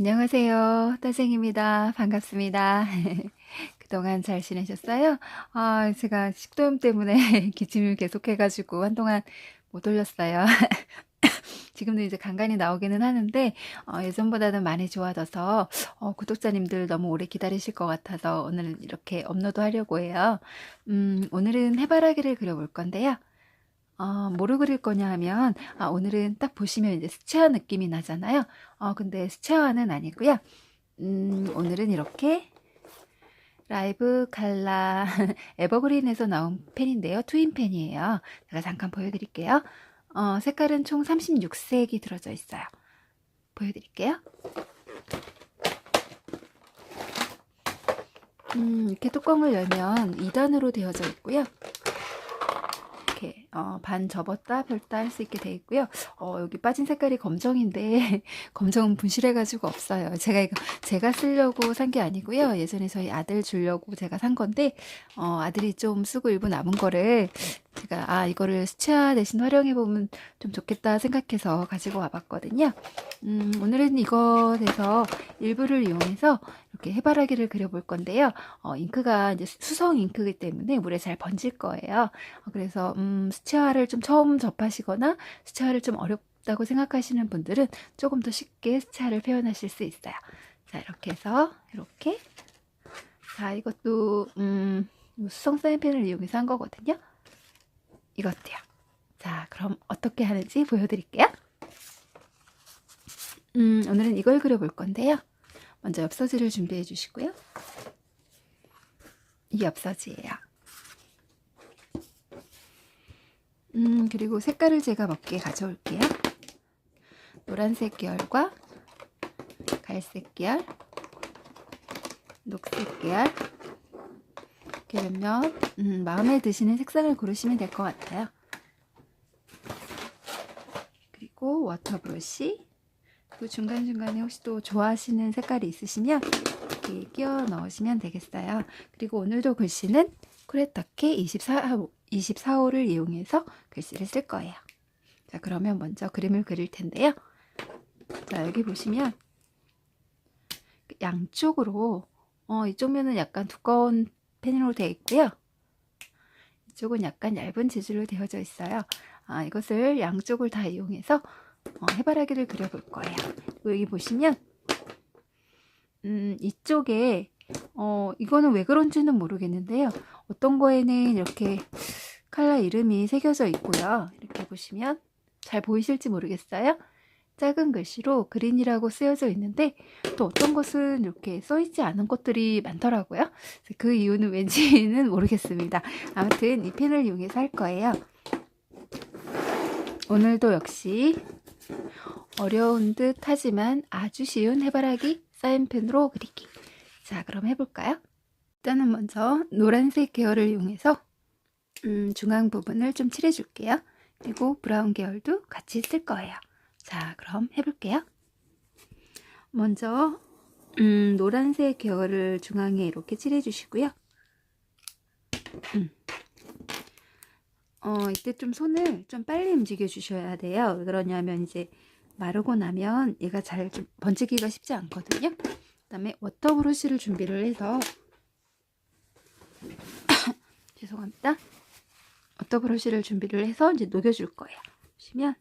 안녕하세요. 따생입니다. 반갑습니다. 그동안 잘 지내셨어요? 아, 제가 식도염 때문에 기침을 계속 해가지고 한동안 못 올렸어요. 지금도 이제 간간히 나오기는 하는데, 어, 예전보다는 많이 좋아져서, 어, 구독자님들 너무 오래 기다리실 것 같아서 오늘은 이렇게 업로드 하려고 해요. 음, 오늘은 해바라기를 그려볼 건데요. 어, 뭐로 그릴 거냐 하면, 아, 오늘은 딱 보시면 이제 수채화 느낌이 나잖아요. 어, 근데 수채화는 아니고요. 음, 오늘은 이렇게 라이브 칼라 에버그린에서 나온 펜인데요. 트윈 펜이에요. 제가 잠깐 보여드릴게요. 어, 색깔은 총 36색이 들어져 있어요. 보여드릴게요. 음, 이렇게 뚜껑을 열면 2단으로 되어져 있고요. 어, 반 접었다 펼다 할 수 있게 돼 있고요. 어, 여기 빠진 색깔이 검정인데 검정은 분실해가지고 없어요. 제가 이거 제가 쓰려고 산 게 아니고요. 예전에 저희 아들 주려고 제가 산 건데 어, 아들이 좀 쓰고 일부 남은 거를 제가 아 이거를 수채화 대신 활용해 보면 좀 좋겠다 생각해서 가지고 와봤거든요. 음, 오늘은 이것에서 일부를 이용해서 이렇게 해바라기를 그려볼 건데요. 어, 잉크가 이제 수성 잉크이기 때문에 물에 잘 번질 거예요. 어, 그래서 음, 수채화를 좀 처음 접하시거나 수채화를 좀 어렵다고 생각하시는 분들은 조금 더 쉽게 수채화를 표현하실 수 있어요. 자 이렇게 해서 이렇게 자 이것도 음, 수성 사인펜을 이용해서 한 거거든요. 이것도요. 자 그럼 어떻게 하는지 보여드릴게요. 음, 오늘은 이걸 그려볼 건데요. 먼저 엽서지를 준비해 주시고요. 이 엽서지예요. 음, 그리고 색깔을 제가 몇개 가져올게요. 노란색 계열과 갈색 계열, 녹색 계열, 그러면 음, 마음에 드시는 색상을 고르시면 될 것 같아요. 그리고 워터 브러쉬, 그 중간중간에 혹시 또 좋아하시는 색깔이 있으시면 이렇게 끼워 넣으시면 되겠어요. 그리고 오늘도 글씨는 쿠레타케 24호, 24호를 이용해서 글씨를 쓸 거예요. 자, 그러면 먼저 그림을 그릴 텐데요. 자, 여기 보시면 양쪽으로 어, 이쪽 면은 약간 두꺼운 펜으로 되어 있고요. 이쪽은 약간 얇은 재질로 되어져 있어요. 아, 이것을 양쪽을 다 이용해서 어, 해바라기를 그려볼 거예요. 여기 보시면 음, 이쪽에 어, 이거는 왜 그런지는 모르겠는데요. 어떤 거에는 이렇게 칼라 이름이 새겨져 있고요. 이렇게 보시면 잘 보이실지 모르겠어요. 작은 글씨로 그린이라고 쓰여져 있는데 또 어떤 것은 이렇게 써있지 않은 것들이 많더라고요. 그 이유는 왠지는 모르겠습니다. 아무튼 이 펜을 이용해서 할 거예요. 오늘도 역시 어려운 듯 하지만 아주 쉬운 해바라기 사인펜으로 그리기. 자, 그럼 해볼까요? 일단은 먼저 노란색 계열을 이용해서 음, 중앙 부분을 좀 칠해줄게요. 그리고 브라운 계열도 같이 쓸 거예요. 자, 그럼 해볼게요. 먼저 음, 노란색 계열을 중앙에 이렇게 칠해주시고요. 음. 어, 이때 좀 손을 좀 빨리 움직여 주셔야 돼요. 왜 그러냐면 이제 마르고 나면 얘가 잘 좀 번지기가 쉽지 않거든요. 그 다음에 워터 브러쉬를 준비를 해서 죄송합니다. 워터 브러쉬를 준비를 해서 이제 녹여줄 거예요. 보시면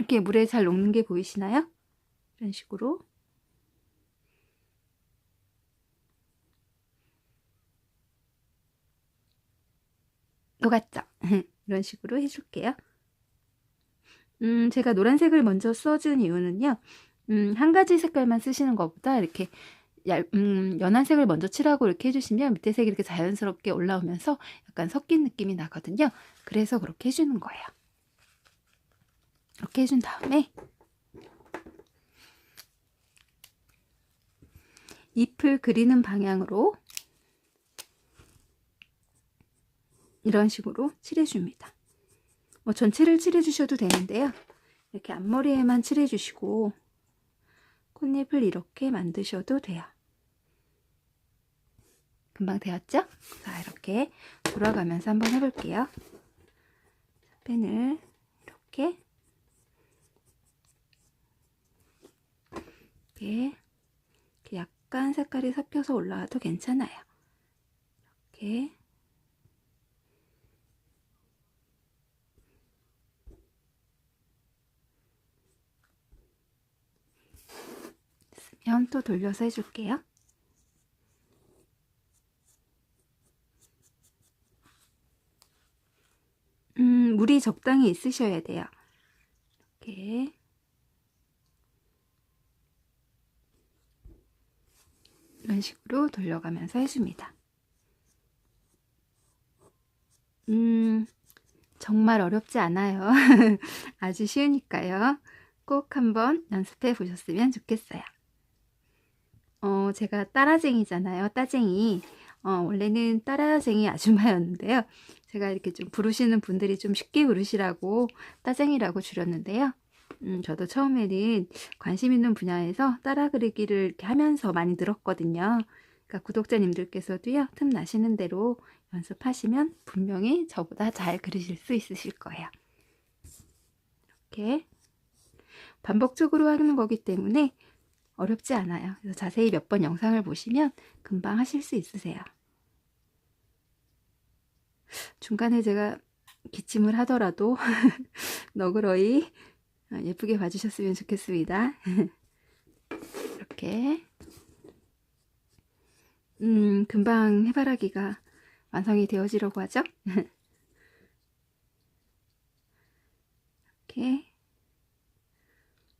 이렇게 물에 잘 녹는 게 보이시나요? 이런 식으로 녹았죠? 이런 식으로 해줄게요. 음, 제가 노란색을 먼저 써준 이유는요. 음, 한 가지 색깔만 쓰시는 것보다 이렇게 얇, 음, 연한 색을 먼저 칠하고 이렇게 해주시면 밑에 색이 이렇게 자연스럽게 올라오면서 약간 섞인 느낌이 나거든요. 그래서 그렇게 해주는 거예요. 이렇게 해준 다음에 잎을 그리는 방향으로 이런 식으로 칠해줍니다. 뭐 전체를 칠해주셔도 되는데요. 이렇게 앞머리에만 칠해주시고 콧잎을 이렇게 만드셔도 돼요. 금방 되었죠? 자, 이렇게 돌아가면서 한번 해볼게요. 펜을 이렇게 약간 색깔이 섞여서 올라와도 괜찮아요. 이렇게 쓰면 또 돌려서 해줄게요. 음, 물이 적당히 있으셔야 돼요. 이렇게 이런 식으로 돌려가면서 해줍니다. 음, 정말 어렵지 않아요. 아주 쉬우니까요. 꼭 한번 연습해 보셨으면 좋겠어요. 어, 제가 따라쟁이잖아요. 따쟁이. 어, 원래는 따라쟁이 아줌마였는데요. 제가 이렇게 좀 부르시는 분들이 좀 쉽게 부르시라고 따쟁이라고 줄였는데요. 음, 저도 처음에는 관심 있는 분야에서 따라 그리기를 이렇게 하면서 많이 늘었거든요. 그러니까 구독자님들께서도요, 틈 나시는 대로 연습하시면 분명히 저보다 잘 그리실 수 있으실 거예요. 이렇게 반복적으로 하는 거기 때문에 어렵지 않아요. 그래서 자세히 몇 번 영상을 보시면 금방 하실 수 있으세요. 중간에 제가 기침을 하더라도 너그러이 예쁘게 봐주셨으면 좋겠습니다. 이렇게 음 금방 해바라기가 완성이 되어지려고 하죠. 이렇게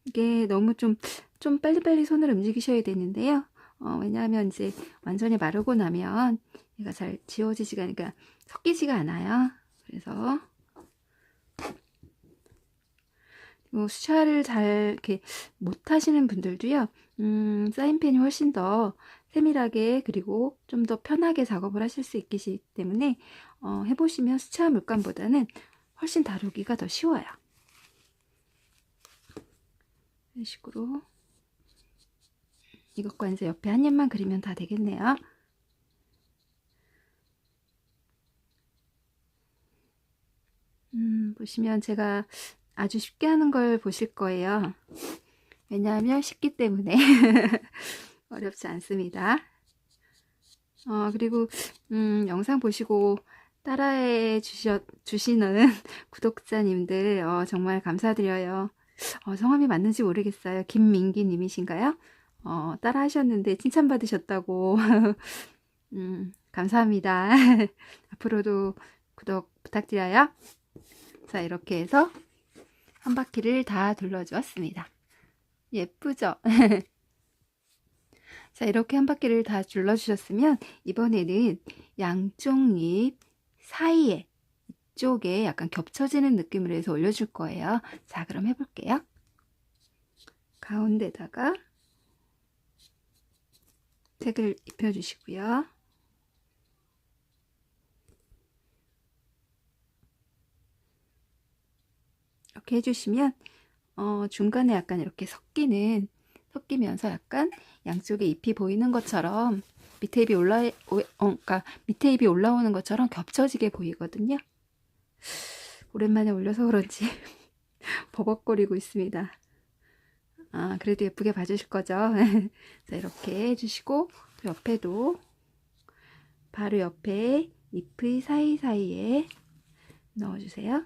이게 너무 좀, 좀 빨리빨리 손을 움직이셔야 되는데요. 어, 왜냐하면 이제 완전히 마르고 나면 얘가 잘 지워지지가, 그러니까 섞이지가 않아요. 그래서 뭐 수차를 잘 이렇게 못 하시는 분들도요, 음, 사인펜이 훨씬 더 세밀하게 그리고 좀 더 편하게 작업을 하실 수 있기 때문에 어, 해보시면 수차 물감보다는 훨씬 다루기가 더 쉬워요. 이런 식으로 이것과 이제 옆에 한 입만 그리면 다 되겠네요. 음, 보시면 제가 아주 쉽게 하는 걸 보실 거예요. 왜냐하면 쉽기 때문에 어렵지 않습니다. 어, 그리고 음, 영상 보시고 따라해 주셔, 주시는 구독자님들 어, 정말 감사드려요. 어, 성함이 맞는지 모르겠어요. 김민기 님이신가요? 어, 따라 하셨는데 칭찬받으셨다고. 음, 감사합니다. 앞으로도 구독 부탁드려요. 자, 이렇게 해서 한 바퀴를 다 둘러주었습니다. 예쁘죠? 자, 이렇게 한 바퀴를 다 둘러주셨으면 이번에는 양쪽 잎 사이에 쪽에 약간 겹쳐지는 느낌으로 해서 올려줄 거예요. 자, 그럼 해볼게요. 가운데다가 색을 입혀주시고요. 이렇게 해주시면 어, 중간에 약간 이렇게 섞이는 섞이면서 약간 양쪽에 잎이 보이는 것처럼 밑에 잎이 올라 어, 그러니까 밑에 잎이 올라오는 것처럼 겹쳐지게 보이거든요. 오랜만에 올려서 그런지 버벅거리고 있습니다. 아, 그래도 예쁘게 봐주실 거죠? 자, 이렇게 해주시고, 옆에도 바로 옆에 잎의 사이사이에 넣어주세요.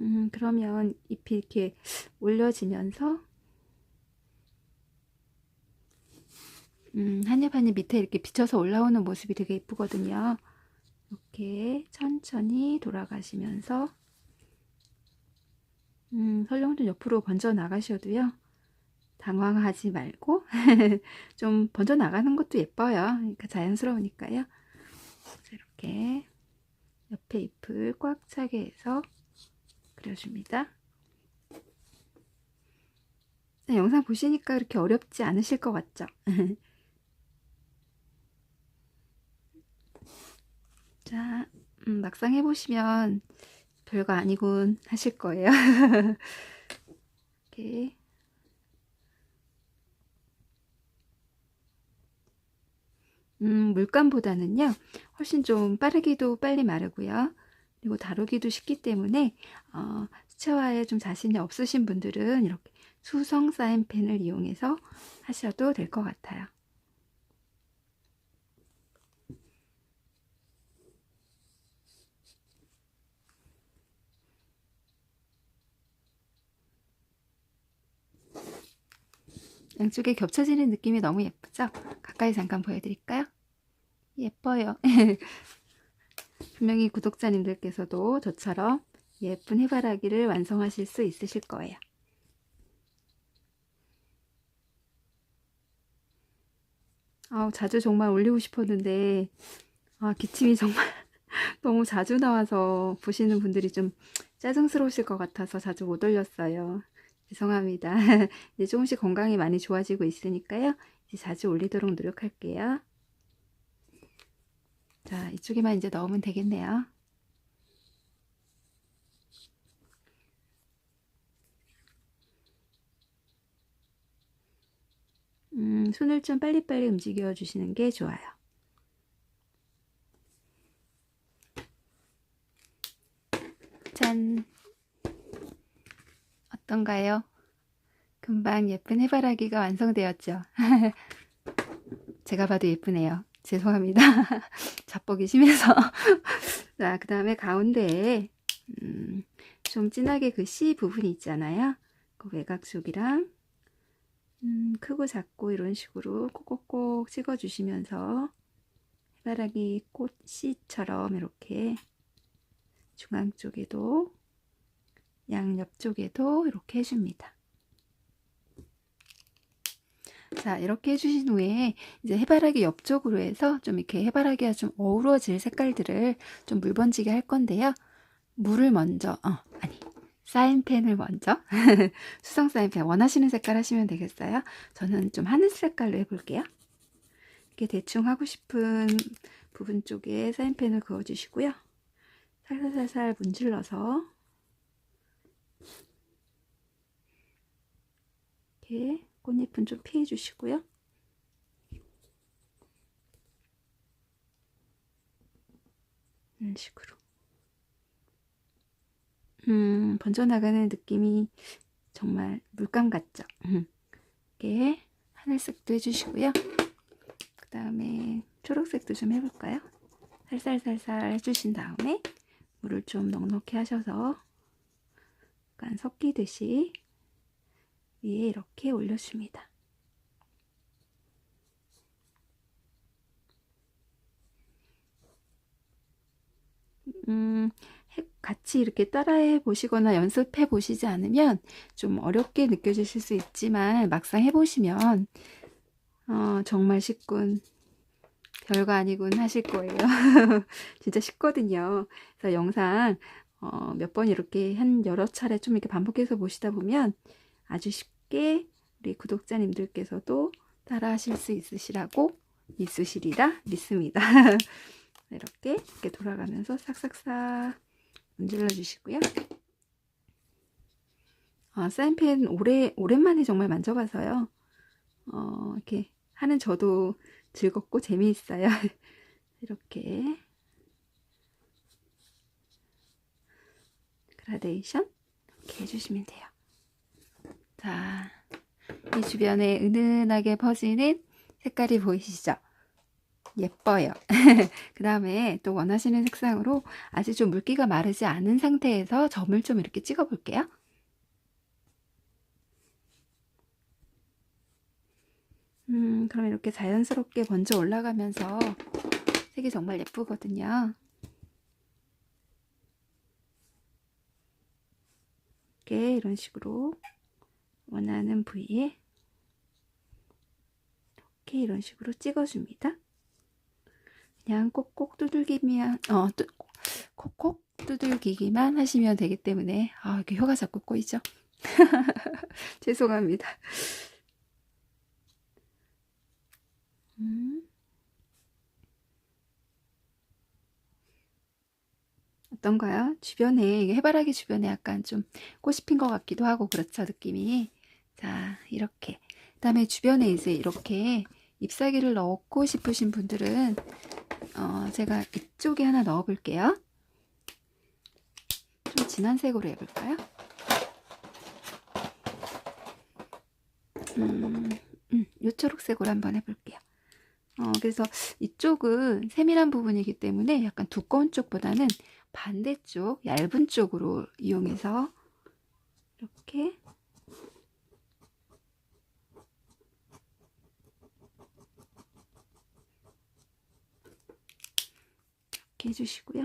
음, 그러면 잎이 이렇게 올려지면서 음, 한입 한입 밑에 이렇게 비쳐서 올라오는 모습이 되게 예쁘거든요. 이렇게 천천히 돌아가시면서 음, 설렁 옆으로 번져 나가셔도요. 당황하지 말고 좀 번져 나가는 것도 예뻐요. 그러니까 자연스러우니까요. 이렇게 옆에 잎을 꽉 차게 해서 그려줍니다. 영상 보시니까 그렇게 어렵지 않으실 것 같죠? 자, 음, 막상 해보시면 별거 아니군 하실 거예요. 이렇게. 음, 물감보다는요, 훨씬 좀 빠르기도 빨리 마르고요. 그리고 다루기도 쉽기 때문에 어, 수채화에 좀 자신이 없으신 분들은 이렇게 수성 사인펜을 이용해서 하셔도 될 것 같아요. 양쪽에 겹쳐지는 느낌이 너무 예쁘죠? 가까이 잠깐 보여드릴까요? 예뻐요. 분명히 구독자님들께서도 저처럼 예쁜 해바라기를 완성하실 수 있으실 거예요. 아우, 자주 정말 올리고 싶었는데, 아, 기침이 정말 너무 자주 나와서 보시는 분들이 좀 짜증스러우실 것 같아서 자주 못 올렸어요. 죄송합니다. 이제 조금씩 건강이 많이 좋아지고 있으니까요. 이제 자주 올리도록 노력할게요. 자, 이쪽에만 이제 넣으면 되겠네요. 음, 손을 좀 빨리빨리 움직여 주시는 게 좋아요. 짠! 어떤가요? 금방 예쁜 해바라기가 완성되었죠? 제가 봐도 예쁘네요. 죄송합니다. 자뻑이 심해서. 자, 그 다음에 가운데에 음, 좀 진하게 그 C 부분이 있잖아요. 그 외곽 쪽이랑 음, 크고 작고 이런 식으로 꼭꼭꼭 찍어주시면서 해바라기 꽃 씨처럼 이렇게 중앙 쪽에도 양옆 쪽에도 이렇게 해줍니다. 자, 이렇게 해주신 후에 이제 해바라기 옆쪽으로 해서 좀 이렇게 해바라기가 좀 어우러질 색깔들을 좀 물 번지게 할 건데요. 물을 먼저, 어, 아니, 사인펜을 먼저, 수성 사인펜 원하시는 색깔 하시면 되겠어요. 저는 좀 하늘 색 깔로 해볼게요. 이렇게 대충 하고 싶은 부분 쪽에 사인펜을 그어주시고요. 살살살살 문질러서 이렇게 꽃잎은 좀 피해 주시고요. 이런 식으로. 음, 번져나가는 느낌이 정말 물감 같죠? 음. 이렇게 하늘색도 해주시고요. 그 다음에 초록색도 좀 해볼까요? 살살살살 해주신 다음에 물을 좀 넉넉히 하셔서 약간 섞이듯이 위에 이렇게 올려줍니다. 음, 같이 이렇게 따라해 보시거나 연습해 보시지 않으면 좀 어렵게 느껴지실 수 있지만 막상 해보시면 어, 정말 쉽군 별거 아니군 하실 거예요. 진짜 쉽거든요. 그래서 영상 어, 몇 번 이렇게 한 여러 차례 좀 이렇게 반복해서 보시다 보면 아주 쉽 게 우리 구독자님들께서도 따라 하실 수 있으시라고 있으시리라 믿습니다. 이렇게 이렇게 돌아가면서 싹싹싹 문질러 주시고요. 아, 사인펜 오래, 오랜만에 정말 만져봐서요. 어, 이렇게 하는 저도 즐겁고 재미있어요. 이렇게 그라데이션 이렇게 해주시면 돼요. 자, 이 주변에 은은하게 퍼지는 색깔이 보이시죠? 예뻐요. 그 다음에 또 원하시는 색상으로 아직 좀 물기가 마르지 않은 상태에서 점을 좀 이렇게 찍어 볼게요. 음, 그럼 이렇게 자연스럽게 번져 올라가면서 색이 정말 예쁘거든요. 이렇게 이런 식으로 원하는 부위에 이렇게 이런 식으로 찍어줍니다. 그냥 꼭꼭 두들기면 어 뚜, 콕콕 두들기기만 하시면 되기 때문에 아 이렇게 혀가 자꾸 꼬이죠. 죄송합니다. 음. 어떤가요? 주변에 해바라기 주변에 약간 좀 꽃이 핀 것 같기도 하고 그렇죠 느낌이 자 이렇게 그 다음에 주변에 이제 이렇게 잎사귀를 넣고 싶으신 분들은 어, 제가 이쪽에 하나 넣어 볼게요 좀 진한 색으로 해볼까요? 음, 음, 요 초록색으로 한번 해볼게요. 어, 그래서 이쪽은 세밀한 부분이기 때문에 약간 두꺼운 쪽보다는 반대쪽, 얇은 쪽으로 이용해서 이렇게 이렇게 해주시고요.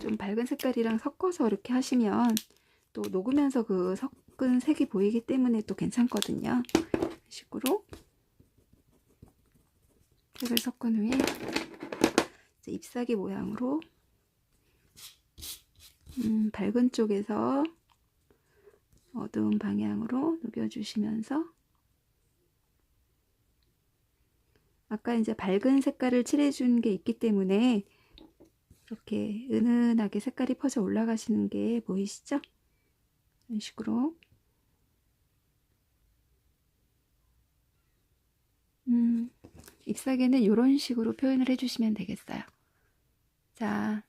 좀 밝은 색깔이랑 섞어서 이렇게 하시면 또 녹으면서 그 섞은 색이 보이기 때문에 또 괜찮거든요. 이런 식으로 색을 섞은 후에 잎사귀 모양으로 음, 밝은 쪽에서 어두운 방향으로 녹여주시면서 아까 이제 밝은 색깔을 칠해준 게 있기 때문에 이렇게 은은하게 색깔이 퍼져 올라가시는 게 보이시죠? 이런 식으로 음, 잎사귀는 이런 식으로 표현을 해주시면 되겠어요. 자,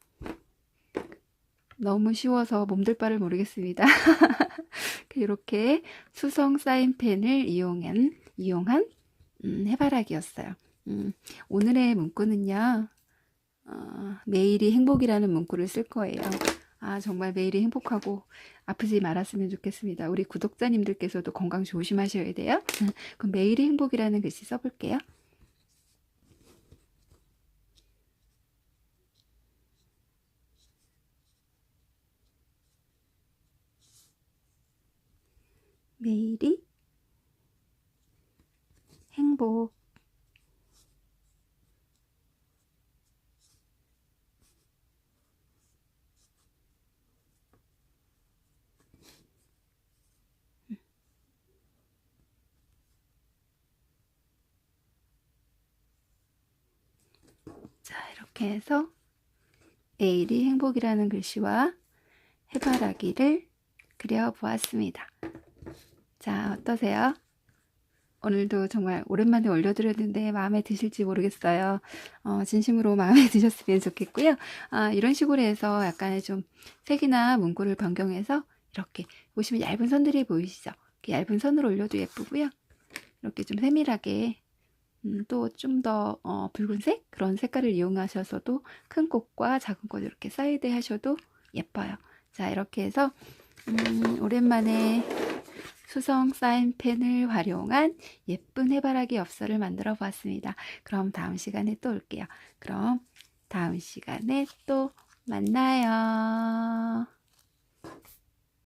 너무 쉬워서 몸둘 바를 모르겠습니다. 이렇게 수성 사인펜을 이용한 이용한 음, 해바라기였어요. 음, 오늘의 문구는요. 어, 매일이 행복이라는 문구를 쓸 거예요. 아, 정말 매일이 행복하고 아프지 말았으면 좋겠습니다. 우리 구독자님들께서도 건강 조심하셔야 돼요. 그럼 매일이 행복이라는 글씨 써볼게요. 매일이 행복. 자, 이렇게 해서 내일이 행복이라는 글씨와 해바라기를 그려보았습니다. 자, 어떠세요? 오늘도 정말 오랜만에 올려드렸는데 마음에 드실지 모르겠어요. 어, 진심으로 마음에 드셨으면 좋겠고요. 아, 이런 식으로 해서 약간의 좀 색이나 문구를 변경해서 이렇게 보시면 얇은 선들이 보이시죠? 얇은 선으로 올려도 예쁘고요. 이렇게 좀 세밀하게 음, 또좀더 어, 붉은색 그런 색깔을 이용하셔서도 큰 꽃과 작은 꽃 이렇게 사이드 하셔도 예뻐요. 자 이렇게 해서 음, 오랜만에 수성 사인펜을 활용한 예쁜 해바라기 엽서를 만들어 보았습니다. 그럼 다음 시간에 또 올게요. 그럼 다음 시간에 또 만나요.